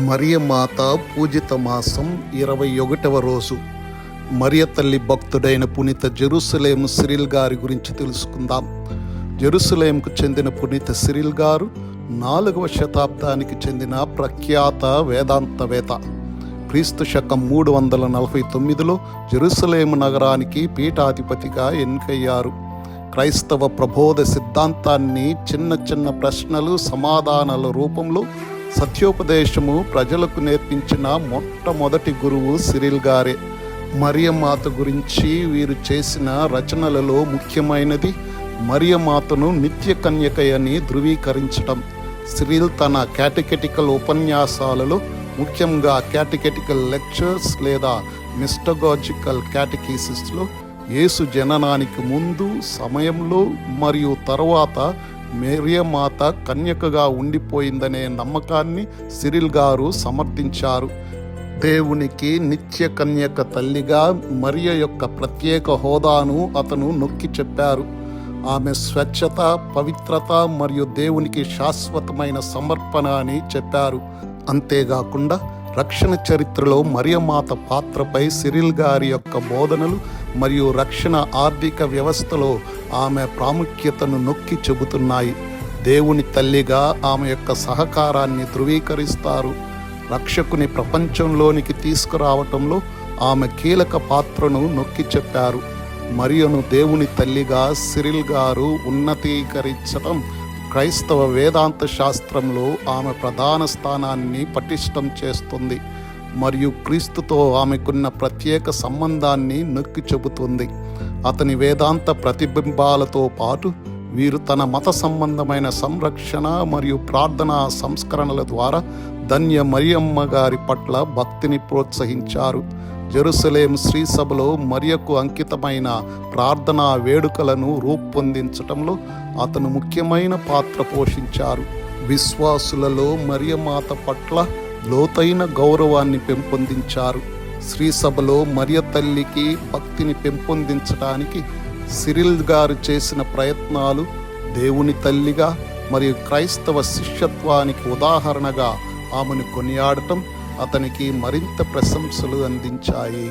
మరియమాత పూజిత మాసం ఇరవై ఒకటవ రోజు. మరియ తల్లి భక్తుడైన పునీత జెరూసలేం సిరిల్ గారి గురించి తెలుసుకుందాం. జెరూసలేంకు చెందిన పునీత సిరిల్ గారు నాలుగవ శతాబ్దానికి చెందిన ప్రఖ్యాత వేదాంతవేత్త. క్రీస్తు శకం మూడు వందల నలభై తొమ్మిదిలో జెరూసలేం నగరానికి పీఠాధిపతిగా ఎన్నికయ్యారు. క్రైస్తవ ప్రబోధ సిద్ధాంతాన్ని చిన్న చిన్న ప్రశ్నలు సమాధానాల రూపంలో సత్యోపదేశము ప్రజలకు నేర్పించిన మొట్టమొదటి గురువు సిరిల్ గారే. మరియమాత గురించి వీరు చేసిన రచనలలో ముఖ్యమైనది మరియమాతను నిత్య కన్యకయని ధృవీకరించడం సిరిల్ తన క్యాటకెటికల్ ఉపన్యాసాలలో ముఖ్యంగా క్యాటకెటికల్ లెక్చర్స్ లేదా మిస్టగాజికల్ క్యాటకీసిస్లో యేసు జననానికి ముందు సమయంలో మరియు తర్వాత మేరియమాత కన్యకగా ఉండిపోయిందనే నమ్మకాన్ని సిరిల్ గారు సమర్థించారు. దేవునికి నిత్య కన్యక తల్లిగా మరియ యొక్క ప్రత్యేక హోదాను అతను నొక్కి చెప్పారు. ఆమె స్వచ్ఛత పవిత్రత మరియు దేవునికి శాశ్వతమైన సమర్పణ అని చెప్పారు. అంతేకాకుండా రక్షణ చరిత్రలో మరియమాత పాత్రపై సిరిల్ గారి యొక్క బోధనలు మరియు రక్షణ ఆర్థిక వ్యవస్థలో ఆమె ప్రాముఖ్యతను నొక్కి చెబుతున్నాయి. దేవుని తల్లిగా ఆమె యొక్క సహకారాన్ని ధృవీకరిస్తారు. రక్షకుని ప్రపంచంలోనికి తీసుకురావటంలో ఆమె కీలక పాత్రను నొక్కి చెప్పారు. మరియను దేవుని తల్లిగా సిరిల్ గారు ఉన్నతీకరించటం క్రైస్తవ వేదాంత శాస్త్రంలో ఆమె ప్రధాన స్థానాన్ని పటిష్టం చేస్తుంది. మరియు క్రీస్తుతో ఆమెకున్న ప్రత్యేక సంబంధాన్ని నొక్కి చెబుతుంది. అతని వేదాంత ప్రతిబింబాలతో పాటు వీరు తన మత సంబంధమైన సంరక్షణ మరియు ప్రార్థనా సంస్కరణల ద్వారా ధన్య మరియమ్మ గారి పట్ల భక్తిని ప్రోత్సహించారు. జెరూసలేం శ్రీ సభలో మరియకు అంకితమైన ప్రార్థనా వేడుకలను రూపొందించటంలో అతను ముఖ్యమైన పాత్ర పోషించారు. విశ్వాసులలో మరియమాత పట్ల లోతైన గౌరవాన్ని పెంపొందించారు. శ్రీ సభలో మరియ తల్లికి భక్తిని పెంపొందించడానికి సిరిల్ గారు చేసిన ప్రయత్నాలు దేవుని తల్లిగా మరియు క్రైస్తవ శిష్యత్వానికి ఉదాహరణగా ఆమెను కొనియాడటం అతనికి మరింత ప్రశంసలు అందించాయి.